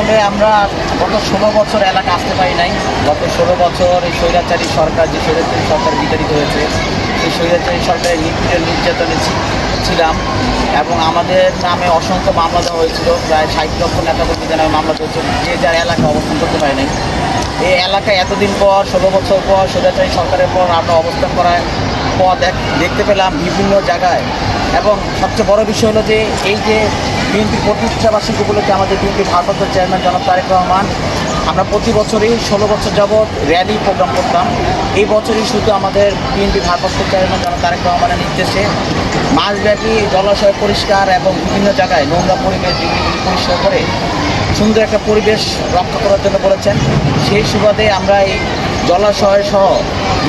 আসলে আমরা গত ষোলো বছর এলাকা আসতে পারি নাই। গত ষোলো বছর এই স্বৈরাচারী সরকার, যে স্বৈরাচারী সরকার বিতাড়িত হয়েছে এই স্বৈরাচারী সরকারের নিপীড়ের নির্যাতনে ছিলাম এবং আমাদের নামে অসংখ্য মামলা দেওয়া হয়েছিল। প্রায় ষাট লক্ষ নেতাকর্মীদের নামে মামলা চলছে যে যার এলাকা অবস্থান করতে পারে নাই। এই এলাকায় এতদিন পর, ষোলো বছর পর, স্বৈরাচারী সরকারের পর আমরা অবস্থান করার দেখ- দেখতে পেলাম বিভিন্ন জায়গায়। এবং সবচেয়ে বড় বিষয় হলো যে, এই যে বিএনপি প্রতিষ্ঠাবার্ষিকী উপলক্ষে আমাদের বিএনপি ভারপ্রাপ্ত চেয়ারম্যান জনাব তারেক রহমান। আমরা প্রতি বছরই ষোলো বছর যাবৎ র্যালি প্রোগ্রাম করতাম। এই বছরই শুধু আমাদের বিএনপি ভারপ্রাপ্ত চেয়ারম্যান জনাব তারেক রহমানের নির্দেশে মাঝব্যাপী জলাশয় পরিষ্কার এবং বিভিন্ন জায়গায় নোংরা পরিবেশ পরিষ্কার করে সুন্দর একটা পরিবেশ রক্ষা করার জন্য বলেছেন। সেই সুবাদে আমরা এই জলাশয় সহ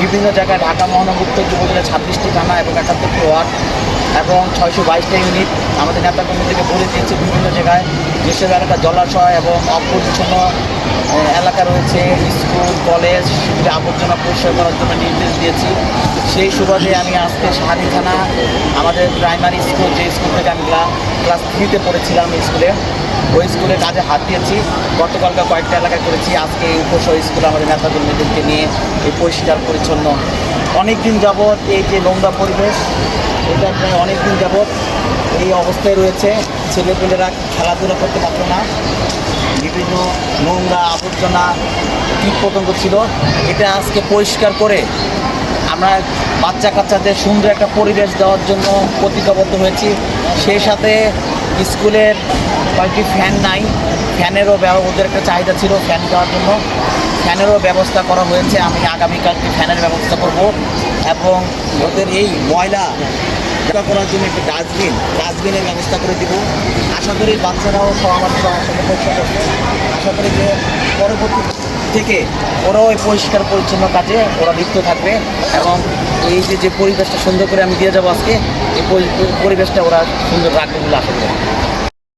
বিভিন্ন জায়গায় ঢাকা মহানগর উপজেলা ছাব্বিশটি থানা এবং একাত্তরটি ওয়ার্ড এবং ছয়শো বাইশটা ইউনিট আমাদের নেতাকর্মীদেরকে বলে দিয়েছে বিভিন্ন জায়গায় যেসব এলাকা জলাশয় এবং অপরিচ্ছন্ন এলাকা রয়েছে, স্কুল, কলেজ, সেগুলি আবর্জনা পরিষ্কার করার জন্য নির্দেশ দিয়েছি। সেই সুবাদে আমি আজকে শাহারি থানা, আমাদের প্রাইমারি স্কুল, যে স্কুল থেকে আমি ক্লাস থ্রিতে পড়েছিলাম স্কুলে, ওই স্কুলে কাজে হাত দিয়েছি। গতকালকে কয়েকটা এলাকায় করেছি। আজকে এই উপসহ স্কুলে আমাদের নেতাকর্মীদেরকে নিয়ে এই পরিষ্কার, পরিচ্ছন্ন অনেক দিন যাবৎ এই যে নোংরা পরিবেশ, এটা প্রায় অনেক দিন যাবৎ এই অবস্থায় রয়েছে। ছেলেপেলেরা খেলাধুলা করতে পারতো না। বিভিন্ন নোংরা আবর্জনা কীট পতঙ্গ ছিল। এটা আজকে পরিষ্কার করে আমরা বাচ্চা কাচ্চাদের সুন্দর একটা পরিবেশ দেওয়ার জন্য প্রতিজ্ঞাবদ্ধ হয়েছি। সেই সাথে স্কুলের কয়েকটি ফ্যান নাই। ফ্যানেরও ব্যব- ওদের একটা চাহিদা ছিল ফ্যান দেওয়ার জন্য। ফ্যানেরও ব্যবস্থা করা হয়েছে। আমি আগামীকালকে ফ্যানের ব্যবস্থা করব এবং ওদের এই ময়লা করার জন্য একটি ডাস্টবিন, ডাস্টবিনের ব্যবস্থা করে দিব। আশা করি বাচ্চারাও আমার সঙ্গে আমার করবে আশা করি যে পরবর্তী থেকে ওরাও এই পরিষ্কার পরিচ্ছন্ন কাজে ওরা লিপ্ত থাকবে এবং এই যে যে পরিবেশটা সুন্দর করে আমি দিয়ে যাব আজকে, এই পরি- পরিবেশটা ওরা সুন্দর রাখবে বলে আশা করি।